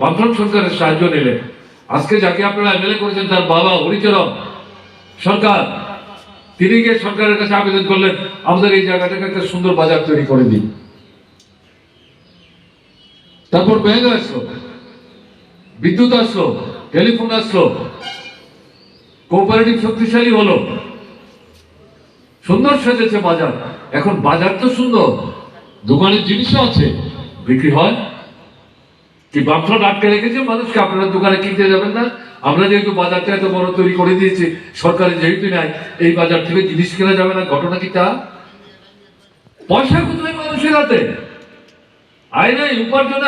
বামফ্রন্ট সরকারের সাহায্য নিলেন আজকে যাকে আপনারা এমএলএ করেছেন, তার বাবা হরিচরণ সরকার, তিনি গিয়ে সরকারের কাছে আবেদন করলেন, আমাদের এই জায়গাটাকে একটা সুন্দর বাজার তৈরি করে দিন। তারপর ব্যাংক আসলো, বিদ্যুৎ আসলো, টেলিফোন আসলো কোঅপারেটিভ শক্তিশালী হলো। সুন্দর সেজেছে বাজার। এখন বাজার তো সুন্দর, দোকানের জিনিসও আছে, বিক্রি হয়। কি বামফ্রন্ট আটকে রেখেছে, মানুষকে আপনারা দোকানে কিনতে যাবেন না। আমরা যেহেতু বাজারটা এত বড় তৈরি করে দিয়েছি সরকারি যেহেতু নাই, এই বাজার থেকে জিনিস কেনা যাবে না, ঘটনা কি তা? পয়সা কোথায় মানুষের হাতে? আয় নাই, উপার্জন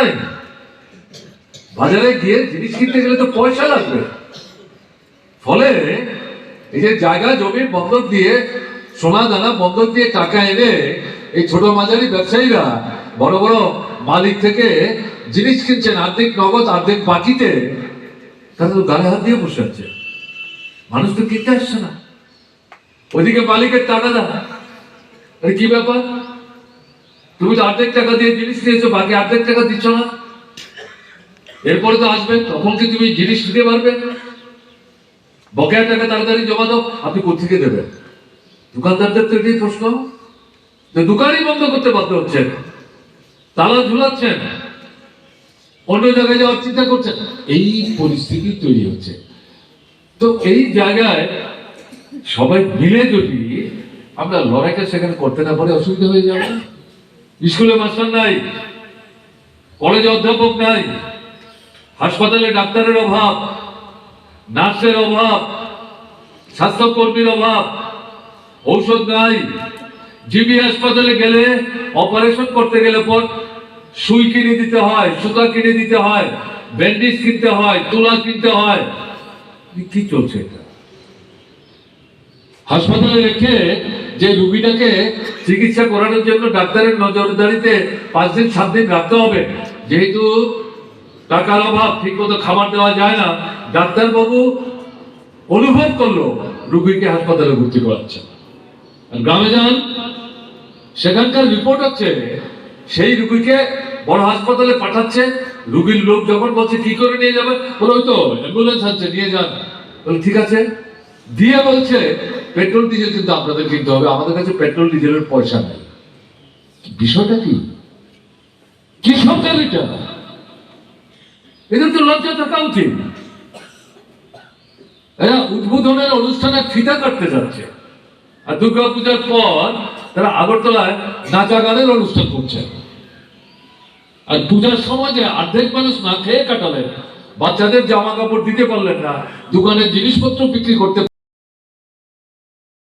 বাজারে গিয়ে জিনিস কিনতে গেলে তো পয়সা লাগবে। ফলে এই যে জায়গা জমি বন্ধক দিয়ে, সোনা দানা বন্ধক দিয়ে টাকা এনে এই ছোট মাঝারি ব্যবসায়ীরা, বড় বড় মালিক থেকে জিনিস কিনছেন অর্ধেক নগদ অর্ধেক বাকিতে, তারা তো গায়ে হাত দিয়ে বসে আছে। মানুষ তো কিনতে আসছে না। ওইদিকে মালিকের টাকা দাও আরে কি ব্যাপার? তুমি তো অর্ধেক টাকা দিয়ে জিনিস নিয়েছো বাকি অর্ধেক টাকা দিচ্ছ না। এরপরে তো আসবে, তখন কি তুমি জিনিস দিতে পারবে? বকেয়া টাকা তাড়াতাড়ি জমা দাও, আপনি কোথেকে দেবেন? দোকানদারদের তো এটাই প্রশ্ন। দোকানই বন্ধ করতে বাধ্য হচ্ছেন। তালা ঝুলাচ্ছেন। অন্য জায়গায় যাওয়ার চিন্তা করছেন এই পরিস্থিতি তৈরি হচ্ছে। তো এই জায়গায় সবাই মিলে যদি আমরা লড়াইটা সেখানে করতে না পারে, অসুবিধা হয়ে যাবে। স্কুলে মাস্টার নাই, কলেজে অধ্যাপক নাই, হাসপাতালে ডাক্তারের অভাব, নার্সের অভাব, স্বাস্থ্যকর্মীর অভাব, ঔষধ নাই। জিবি হাসপাতালে গেলে, অপারেশন করতে গেলে পর সুই কিনে দিতে হয়, সুতা কিনে দিতে হয়, ব্যান্ডেজ কিনতে হয়, তুলা কিনতে হয়। কি চলছে এটা? হাসপাতালে রেখে যে রুগীটাকে চিকিৎসা করানোর জন্য ডাক্তারের নজরদারিতে পাঁচ দিন, সাত দিন রাখতে হবে। যেহেতু টাকার অভাব ঠিক মতো খাবার দেওয়া যায় না, ডাক্তারবাবু অনুভব করল রুগীকে হাসপাতালে ভর্তি করাচ্ছে। গ্রামে যান, সেখানকার রিপোর্ট হচ্ছে সেই রুগীকে বড় হাসপাতালে পাঠাচ্ছে। রুগীর লোক যখন বলছে, কি করে নিয়ে যাবে? বলে, ওই তো অ্যাম্বুলেন্স আছে, নিয়ে যান। বলে, ঠিক আছে। দিয়ে বলছে, পেট্রোল ডিজেল কিন্তু আপনাদের কিনতে হবে। আমাদের কাছে পেট্রোল ডিজেলের পয়সা নেই। বিষয়টা কি? কি সরকার এটা। এদের তো লজ্জা থাকা উচিত। উদ্বোধনের অনুষ্ঠানে ফিতা কাটতে যাচ্ছে। আর দুর্গা পূজার পর তারা আগরতলায় নাচা গানের অনুষ্ঠান করছে। আর পূজার সময় যে অর্ধেক মানুষ না খেয়ে কাটালেন, বাচ্চাদের জামা কাপড় দিতে পারলেন না, দোকানের জিনিসপত্র বিক্রি করতে